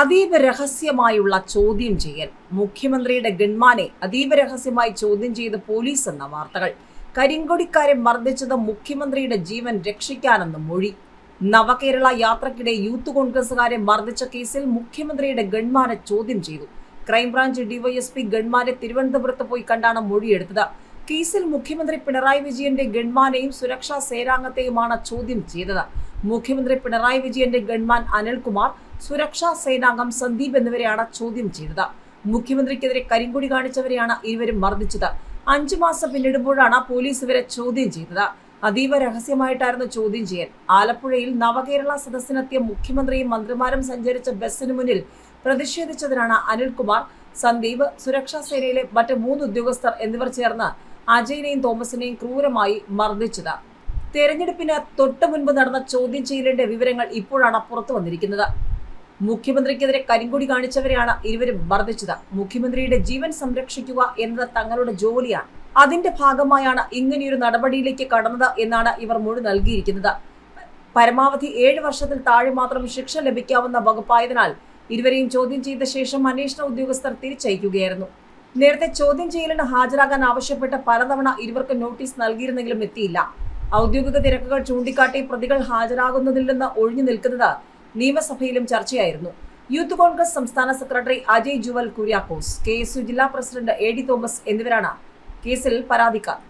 അതീവ രഹസ്യമായുള്ള ചോദ്യം ചെയ്യൽ മുഖ്യമന്ത്രിയുടെ ഗൺമാനെ അതീവ രഹസ്യമായി ചോദ്യം ചെയ്ത് പോലീസ് എന്ന വാർത്തകൾ. കരിങ്കൊടിക്കാരെ മർദ്ദിച്ചത് മുഖ്യമന്ത്രിയുടെ ജീവൻ രക്ഷിക്കാനെന്ന് മൊഴി. നവകേരള യാത്രക്കിടെ യൂത്ത് കോൺഗ്രസുകാരെ മർദ്ദിച്ച കേസിൽ മുഖ്യമന്ത്രിയുടെ ഗൺമാനെ ചോദ്യം ചെയ്തു. ക്രൈംബ്രാഞ്ച് ഡിവൈഎസ്പി ഗൺമാനെ തിരുവനന്തപുരത്ത് പോയി കണ്ടാണ് മൊഴിയെടുത്തത്. കേസിൽ മുഖ്യമന്ത്രി പിണറായി വിജയന്റെ ഗൺമാനെയും സുരക്ഷാ സേനാംഗത്തെയുമാണ് ചോദ്യം ചെയ്തത്. മുഖ്യമന്ത്രി പിണറായി വിജയന്റെ ഗൺമാൻ അനിൽകുമാർ സുരക്ഷാ സേനാംഗം സന്ദീപ് എന്നിവരെയാണ് ചോദ്യം ചെയ്തത്. മുഖ്യമന്ത്രിക്കെതിരെ കരിങ്കൊടി കാണിച്ചവരെയാണ് ഇരുവരും മർദ്ദിച്ചത്. അഞ്ചു മാസം പിന്നിടുമ്പോഴാണ് പോലീസ് ഇവരെ ചോദ്യം ചെയ്തത്. അതീവ രഹസ്യമായിട്ടായിരുന്നു ചോദ്യം ചെയ്യൽ. ആലപ്പുഴയിൽ നവകേരള സദസ്സിനെത്തിയ മുഖ്യമന്ത്രിയും മന്ത്രിമാരും സഞ്ചരിച്ച ബസ്സിന് മുന്നിൽ പ്രതിഷേധിച്ചതിനാണ് അനിൽകുമാർ സന്ദീപ് സുരക്ഷാ സേനയിലെ മറ്റ് മൂന്ന് ഉദ്യോഗസ്ഥർ എന്നിവർ ചേർന്ന് അജയനെയും തോമസിനെയും ക്രൂരമായി മർദ്ദിച്ചത്. തെരഞ്ഞെടുപ്പിന് തൊട്ടു മുൻപ് നടന്ന ചോദ്യം ചെയ്യലിന്റെ വിവരങ്ങൾ ഇപ്പോഴാണ് പുറത്തു വന്നിരിക്കുന്നത്. മുഖ്യമന്ത്രിക്കെതിരെ കരിങ്കൊടി കാണിച്ചവരെയാണ് ഇരുവരും മർദ്ദിച്ചത്. മുഖ്യമന്ത്രിയുടെ ജീവൻ സംരക്ഷിക്കുക എന്നത് തങ്ങളുടെ ജോലിയാണ്. അതിന്റെ ഭാഗമായാണ് ഇങ്ങനെയൊരു നടപടിയിലേക്ക് കടന്നത് എന്നാണ് ഇവർ മൊഴി നൽകിയിരിക്കുന്നത്. പരമാവധി ഏഴ് വർഷത്തിൽ താഴെ മാത്രം ശിക്ഷ ലഭിക്കാവുന്ന വകുപ്പായതിനാൽ ഇരുവരെയും ചോദ്യം ചെയ്ത ശേഷം അന്വേഷണ ഉദ്യോഗസ്ഥർ തിരിച്ചയക്കുകയായിരുന്നു. നേരത്തെ ചോദ്യം ചെയ്യലിന് ഹാജരാകാൻ ആവശ്യപ്പെട്ട് പലതവണ ഇരുവർക്ക് നോട്ടീസ് നൽകിയിരുന്നെങ്കിലും എത്തിയില്ല. ഔദ്യോഗിക തിരക്കുകൾ ചൂണ്ടിക്കാട്ടി പ്രതികൾ ഹാജരാകുന്നതിൽ നിന്ന് ഒഴിഞ്ഞു നിൽക്കുന്നത് നിയമസഭയിലും ചർച്ചയായിരുന്നു. യൂത്ത് കോൺഗ്രസ് സംസ്ഥാന സെക്രട്ടറി അജയ് ജുവൽ കുര്യാക്കോസ് കെ ജില്ലാ പ്രസിഡന്റ് എ ഡി തോമസ് എന്നിവരാണ് കേസിൽ പരാതിക്കാർ.